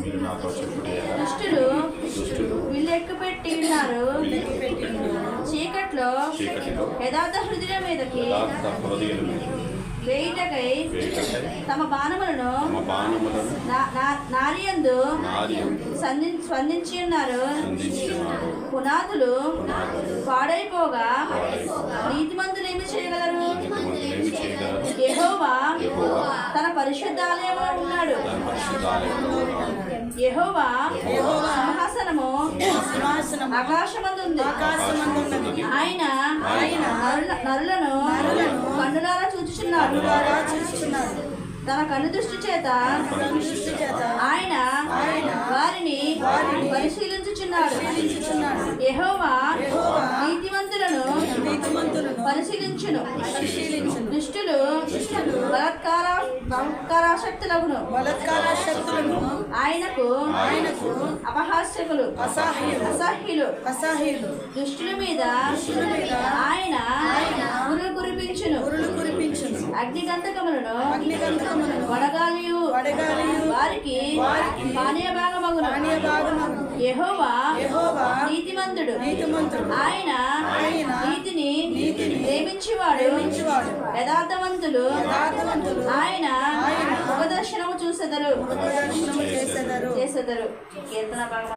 మీరు నాతో దుష్టులు విల్లెక్కు ఉన్నారు చీకట్లో యథార్థ హృదయం మీదకి వేయుటకై తమ బాణములను నారియందు స్పందించి ఉన్నారు పునాదులు పాడైపోగా నీతిమంతులు పరిశుద్ధాలయంలో ఉన్నాడు. యెహోవా సింహాసనము సింహాసనము ఆకాశమందు ఉంది ఆకాశమందున్నది. ఆయన ఆయన నరుల- నరులను కన్నులారా చూచుచున్నాడు. తన కన్ను దృష్టి చేత ఆయన వారిని పరిశీలించుచున్నాడు. యెహోవా నీతిమంతులను పరిశీలించును. దుష్టులు బలత్కార బలత్కారాశక్తులగును. బలత్కార శక్తులను ఆయనకు ఆయనకు అపహాస్యకులు. అసహ్యులు. అసహ్యులు. అసహ్యులు. దుష్టుల మీద దుష్టుల మీద ఆయన ఉరులు కురిపించును. ఉరులు కురిపించును. అగ్నిగంధకములను అగ్నిగంధకములను వడగాలియు. వడగాలియు. వారికి వారికి పానీయ భాగమగును పానీయ భాగమగును. యెహోవా యెహోవా నీతిమంతుడు. నీతిమంతుడు. ఆయన ఆయన నీతిని నీతిని ప్రేమించేవాడు. ప్రేమించువాడు. యథార్థవంతులు యథార్థవంతులు. ఆయన ప్రదర్శనము చేసెదరు చేసెదరు కీర్తన భాగం